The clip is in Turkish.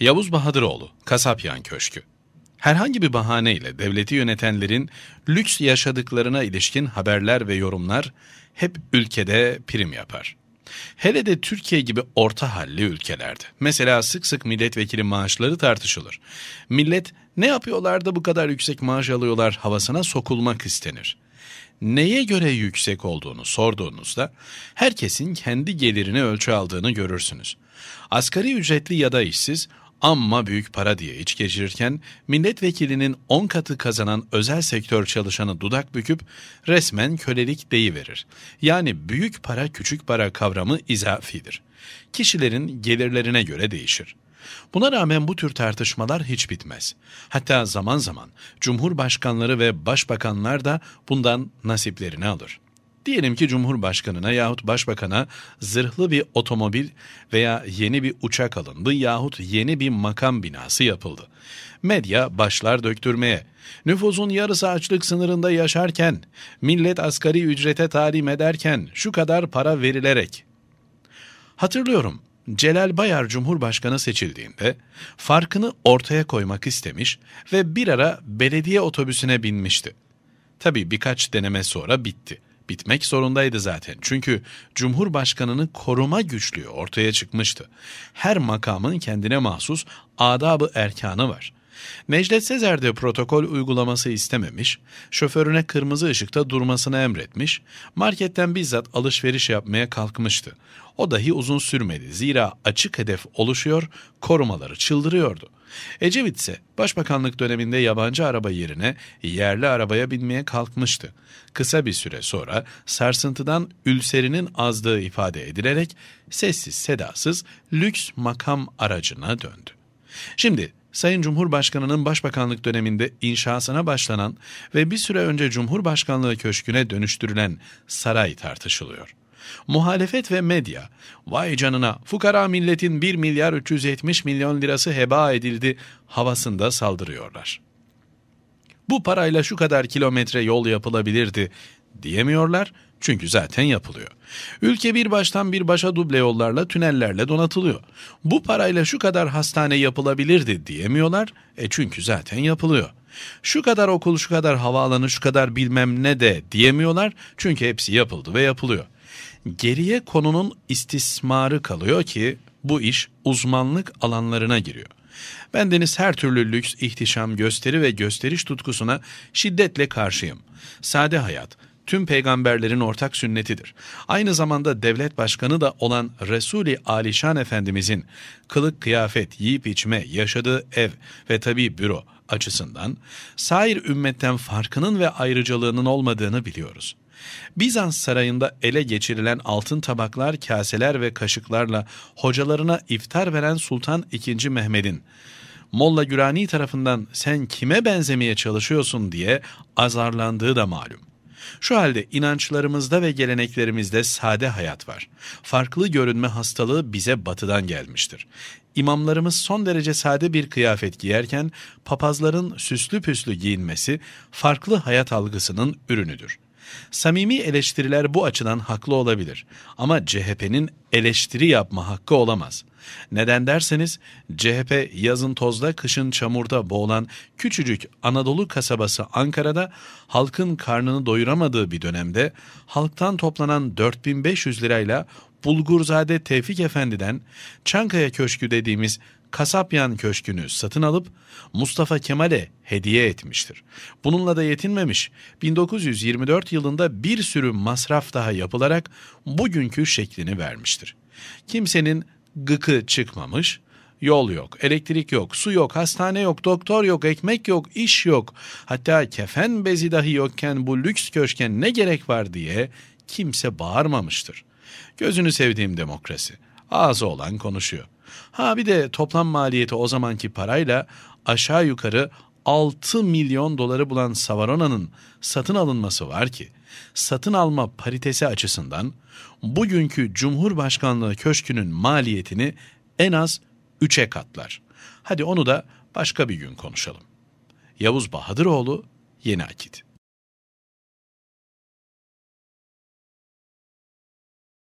Yavuz Bahadıroğlu, Kasapyan Köşkü. Herhangi bir bahaneyle devleti yönetenlerin lüks yaşadıklarına ilişkin haberler ve yorumlar hep ülkede prim yapar. Hele de Türkiye gibi orta halli ülkelerde. Mesela sık sık milletvekili maaşları tartışılır. Millet ne yapıyorlar da bu kadar yüksek maaş alıyorlar havasına sokulmak istenir. Neye göre yüksek olduğunu sorduğunuzda herkesin kendi gelirini ölçü aldığını görürsünüz. Asgari ücretli ya da işsiz amma büyük para diye iç geçirirken milletvekilinin 10 katı kazanan özel sektör çalışanı dudak büküp resmen kölelik deyiverir. Yani büyük para küçük para kavramı izafidir. Kişilerin gelirlerine göre değişir. Buna rağmen bu tür tartışmalar hiç bitmez. Hatta zaman zaman cumhurbaşkanları ve başbakanlar da bundan nasiplerini alır. Diyelim ki Cumhurbaşkanına yahut Başbakan'a zırhlı bir otomobil veya yeni bir uçak alındı yahut yeni bir makam binası yapıldı. Medya başlar döktürmeye. Nüfusun yarısı açlık sınırında yaşarken, millet asgari ücrete talim ederken şu kadar para verilerek. Hatırlıyorum, Celal Bayar Cumhurbaşkanı seçildiğinde farkını ortaya koymak istemiş ve bir ara belediye otobüsüne binmişti. Tabii birkaç deneme sonra bitti bitmek zorundaydı zaten. Çünkü Cumhurbaşkanını koruma güçlüğü ortaya çıkmıştı. Her makamın kendine mahsus adabı erkanı var. Necdet Sezer de protokol uygulaması istememiş, şoförüne kırmızı ışıkta durmasını emretmiş, marketten bizzat alışveriş yapmaya kalkmıştı. O dahi uzun sürmedi zira açık hedef oluşuyor, korumaları çıldırıyordu. Ecevit ise başbakanlık döneminde yabancı araba yerine yerli arabaya binmeye kalkmıştı. Kısa bir süre sonra sarsıntıdan ülserinin azdığı ifade edilerek sessiz sedasız lüks makam aracına döndü. Şimdi Sayın Cumhurbaşkanı'nın başbakanlık döneminde inşasına başlanan ve bir süre önce Cumhurbaşkanlığı Köşkü'ne dönüştürülen saray tartışılıyor. Muhalefet ve medya, vay canına fukara milletin 1 milyar 370 milyon lirası heba edildi havasında saldırıyorlar. Bu parayla şu kadar kilometre yol yapılabilirdi diyemiyorlar çünkü zaten yapılıyor. Ülke bir baştan bir başa duble yollarla, tünellerle donatılıyor. Bu parayla şu kadar hastane yapılabilirdi diyemiyorlar. E çünkü zaten yapılıyor. Şu kadar okul, şu kadar havaalanı, şu kadar bilmem ne de diyemiyorlar. Çünkü hepsi yapıldı ve yapılıyor. Geriye konunun istismarı kalıyor ki bu iş uzmanlık alanlarına giriyor. Bendeniz her türlü lüks, ihtişam, gösteri ve gösteriş tutkusuna şiddetle karşıyım. Sade hayat, tüm peygamberlerin ortak sünnetidir. Aynı zamanda devlet başkanı da olan Resul-i Alişan Efendimizin kılık kıyafet, yiyip içme, yaşadığı ev ve tabi büro açısından sair ümmetten farkının ve ayrıcalığının olmadığını biliyoruz. Bizans sarayında ele geçirilen altın tabaklar, kaseler ve kaşıklarla hocalarına iftar veren Sultan II. Mehmet'in Molla Gürani tarafından sen kime benzemeye çalışıyorsun diye azarlandığı da malum. Şu halde inançlarımızda ve geleneklerimizde sade hayat var. Farklı görünme hastalığı bize batıdan gelmiştir. İmamlarımız son derece sade bir kıyafet giyerken papazların süslü püslü giyinmesi farklı hayat algısının ürünüdür. Samimi eleştiriler bu açıdan haklı olabilir ama CHP'nin eleştiri yapma hakkı olamaz. Neden derseniz CHP yazın tozda kışın çamurda boğulan küçücük Anadolu kasabası Ankara'da halkın karnını doyuramadığı bir dönemde halktan toplanan 4500 lirayla Bulgurzade Tevfik Efendi'den Çankaya Köşkü dediğimiz Kasapyan Köşkü'nü satın alıp Mustafa Kemal'e hediye etmiştir. Bununla da yetinmemiş. 1924 yılında bir sürü masraf daha yapılarak bugünkü şeklini vermiştir. Kimsenin gıkı çıkmamış, Yol yok, elektrik yok, su yok, hastane yok, doktor yok, ekmek yok, iş yok. Hatta kefen bezi dahi yokken bu lüks köşken ne gerek var diye kimse bağırmamıştır. Gözünü sevdiğim demokrasi. Ağzı olan konuşuyor. Ha bir de toplam maliyeti o zamanki parayla aşağı yukarı 6 milyon doları bulan Savarona'nın satın alınması var ki satın alma paritesi açısından bugünkü Cumhurbaşkanlığı Köşkü'nün maliyetini en az 3'e katlar. Hadi onu da başka bir gün konuşalım. Yavuz Bahadıroğlu, Yeni Akit.